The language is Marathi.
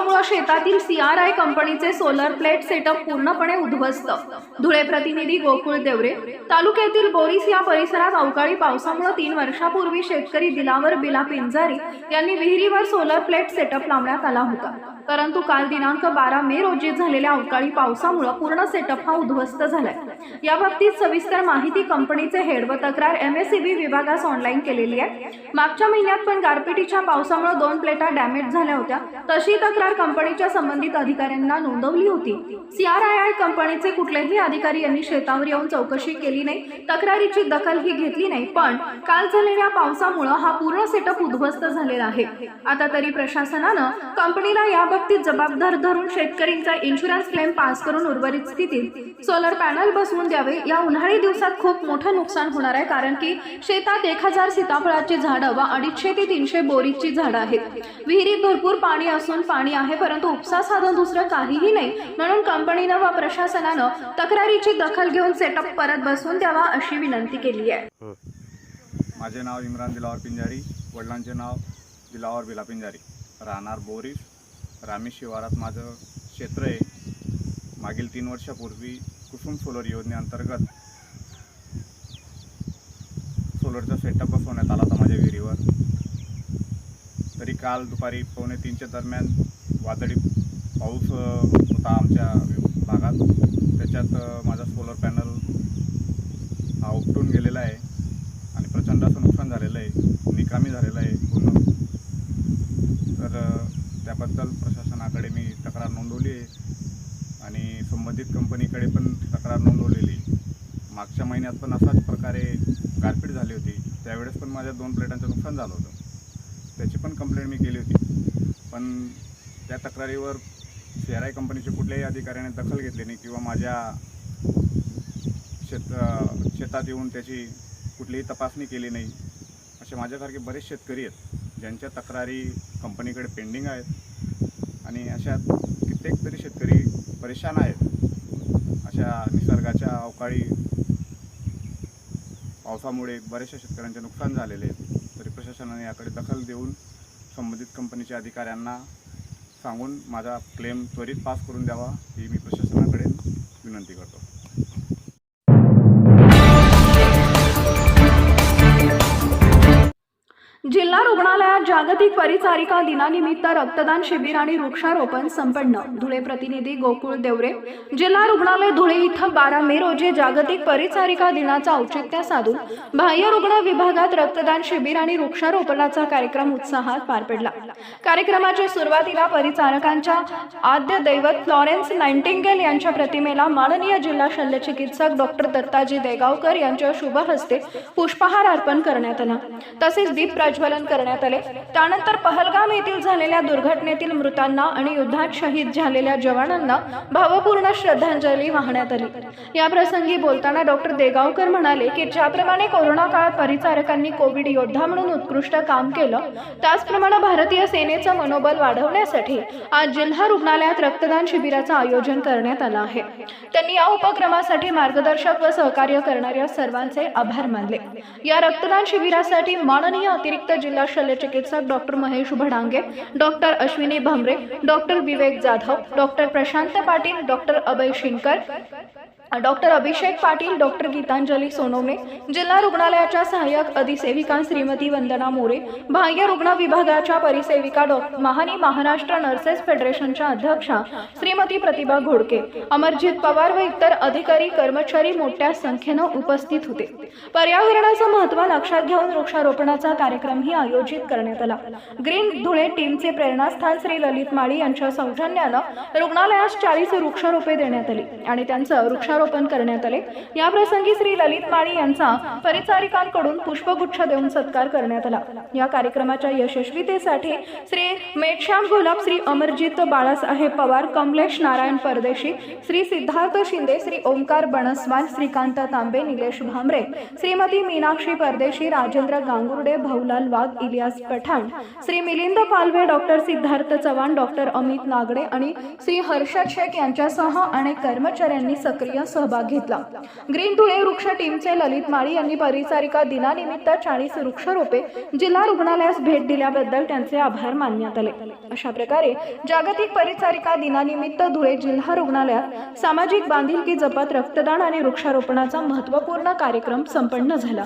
Vamos lá. शेतातील सी आर आय कंपनीचे सोलर प्लेट सेटअप पूर्णपणे उद्ध्वस्त. धुळे प्रतिनिधी गोकुळ देवरे तालुक्यातील बोरीस या परिसरात अवकाळी पावसामुळे तीन वर्षापूर्वी शेतकरी दिलावर बिला पिंजारी यांनी विहिरीवर सोलर प्लेट सेटअप लावण्यात आला होता. परंतु काल दिनांक बारा मे रोजी झालेल्या अवकाळी पावसामुळे पूर्ण सेटअप हा उद्ध्वस्त झालाय. याबाबतीत सविस्तर माहिती कंपनीचे हेड व तक्रार एमएससीबी विभागास ऑनलाईन केलेली आहे. मागच्या महिन्यात पण गारपिटीच्या पावसामुळे दोन प्लेटा डॅमेज झाल्या होत्या. तशी तक्रार कंपनी कंपनीच्या संबंधित अधिकाऱ्यांना नोंदवली होती. सीआरआयआय कंपनीचे कुठलेही अधिकारी यांनी शेतावर येऊन चौकशी केली नाही. तक्रारीची दखल ही घेतली नाही. पण काल झालेल्या पावसामुळे हा पूर्ण सेटअप उद्ध्वस्त झालेला आहे. आता तरी प्रशासनानं कंपनीला याबाबतीत जबाबदार धरून शेतकरींचा इन्शुरन्स क्लेम पास करून उर्वरित स्थितीत सोलर पॅनल बसवून द्यावे. या उन्हाळी दिवसात खूप मोठं नुकसान होणार आहे. कारण की शेतात एक हजार सीताफळाची झाडं व अडीचशे ते तीनशे बोरीची झाडं आहेत. विहिरीत भरपूर पाणी असून पाणी आहे परंतु उपसा साधन दुसरं काहीही नाही. म्हणून कंपनीनं व प्रशासनानं तक्रारीची दखल घेऊन सेटअप परत बसून द्यावा अशी विनंती केली आहे. हो. माझे नाव इम्रान दिलावर पिंजारी. वडिलांचे नाव दिलावर बिला पिंजारी. राहणार बोरीस. रामी शिवारात माझं क्षेत्र आहे. मागील तीन वर्षापूर्वी कुसुम सोलर योजनेअंतर्गत सोलरचा सेटअप बसवण्यात आला होता माझ्या विहिरीवर. तरी काल दुपारी पावणे तीनच्या दरम्यान वादळी पाऊस होता आमच्या भागात. त्याच्यात माझा सोलर पॅनल हा उपटून गेलेला आहे आणि प्रचंड असं नुकसान झालेलं आहे. निकामी झालेलं आहे पूर्ण. तर त्याबद्दल प्रशासनाकडे मी तक्रार नोंदवली आहे आणि संबंधित कंपनीकडे पण तक्रार नोंदवलेली. मागच्या महिन्यात पण असाच प्रकारे गारपीट झाली होती. त्यावेळेस पण माझ्या दोन प्लेटांचं नुकसान झालं होतं. त्याची पण कंप्लेंट मी केली होती. पण त्या तक्रारीवर सी आर आय कंपनीच्या कुठल्याही अधिकाऱ्याने दखल घेतली नाही किंवा माझ्या शेत शेतात येऊन त्याची कुठलीही तपासणी केली नाही असे माझ्यासारखे बरेच शेतकरी आहेत ज्यांच्या तक्रारी कंपनीकडे पेंडिंग आहेत आणि अशा कित्येक तरी शेतकरी परेशान आहेत. अशा निसर्गाच्या अवकाळी पावसामुळे बऱ्याचशा शेतकऱ्यांचे नुकसान झालेले आहे प्रशासनाने याकडे दखल देऊन संबंधित कंपनीच्या अधिकाऱ्यांना सांगून माझा क्लेम त्वरित पास करून द्यावा ही मी प्रशासनाकडे विनंती करतो. जिल्हा रुग्णालयात जागतिक परिचारिका दिनानिमित्त रक्तदान शिबिर आणि वृक्षारोपण संपन्न. धुळे प्रतिनिधी गोकुळ देवरे जिल्हा रुग्णालय धुळे इथं बारा मे रोजी जागतिक परिचारिका दिनाचा औचित्य साधून बाह्य रुग्ण विभागात रक्तदान शिबिर आणि वृक्षारोपणाचा कार्यक्रम उत्साहात पार पडला. कार्यक्रमाच्या सुरुवातीला परिचारकांच्या आद्य दैवत फ्लॉरेन्स नाइंटिंगेल यांच्या प्रतिमेला माननीय जिल्हा शल्यचिकित्सक डॉक्टर दत्ताजी देगावकर यांच्या शुभ हस्ते पुष्पहार अर्पण करण्यात आला. तसेच दीप प्रज्वलन करण्यात आले. त्यानंतर पहलगाम येथील झालेल्या दुर्घटनेतील मृतांना आणि युद्धात शहीद झालेल्या जवानांना भावपूर्ण श्रद्धांजली वाहण्यात आली. या प्रसंगी बोलताना डॉक्टर देगावकर म्हणाले की ज्याप्रमाणे कोरोना काळात परिचारकांनी कोविड योद्धा म्हणून उत्कृष्ट काम केलं त्याचप्रमाणे भारतीय सेनेचं मनोबल वाढवण्यासाठी आज जिल्हा रुग्णालयात रक्तदान शिबिराचं आयोजन करण्यात आलं आहे. त्यांनी या उपक्रमासाठी मार्गदर्शक व सहकार्य करणाऱ्या सर्वांचे आभार मानले. या रक्तदान शिबिरासाठी माननीय अतिरिक्त जिल्हा शल्यचिकित्सक doctor Mahesh Bhadange doctor Ashwini Bhamre doctor Vivek Jadhav doctor Prashant Patil doctor Abhay Shinkar doctor Abhishek Patil doctor Geetanjali Sonawane जिल्हा रुग्णालयाच्या सहाय्यक अधिसेविका श्रीमती वंदना मोरे बाह्य रुग्ण विभागाच्या परिसेविका डॉ महानी महाराष्ट्र नर्सेस फेडरेशनच्या अध्यक्षा श्रीमती प्रतिभा घोडके अमरजित पवार व इतर अधिकारी कर्मचारी मोठ्या संख्येनं उपस्थित होते. पर्यावरणाचं महत्त्व लक्षात घेऊन वृक्षारोपणाचा कार्यक्रमही आयोजित करण्यात आला. ग्रीन धुळे टीमचे प्रेरणास्थान श्री ललित माळी यांच्या सौजन्यानं रुग्णालयास चाळीस वृक्षारोपे देण्यात आली आणि त्यांचं वृक्षारोपण करण्यात आले. याप्रसंगी श्री ललित माळी यांचा परिचारिकांकडून पुष्पगुच्छ देऊन सत्कार करण्यात आला. या कार्यक्रमाच्या यशस्वीतेसाठी श्री मेटश्याम गुलाब श्री अमरजित बाळासाहेब पवार कमलेश नारायण परदेशी श्री सिद्धार्थ शिंदे श्री ओंकार बनसवाल श्रीकांत तांबे निलेश भामरे श्रीमती मीनाक्षी परदेशी राजेंद्र गांगुर्डे भाऊलाल वाघ इलियास पठाण श्री मिलिंद पालवे डॉक्टर सिद्धार्थ चव्हाण डॉक्टर अमित नागडे आणि श्री हर्षद शेख यांच्यासह अनेक कर्मचाऱ्यांनी सक्रिय सहभाग घेतला. ग्रीन धुळे वृक्ष टीमचे ललित माळी यांनी परिचारिका दिनानिमित्त चाळीस वृक्षरोपे जिल्हा रुग्णालयास भेट दिल्याबद्दल त्यांचे आभार मानण्यात आले. अशा प्रकारे जागतिक परिचारिका दिनानिमित्त धुळे जिल्हा रुग्णालयात सामाजिक बांधिलकी जपत रक्तदान आणि वृक्षारोपणाचा महत्त्वपूर्ण कार्यक्रम संपन्न झाला.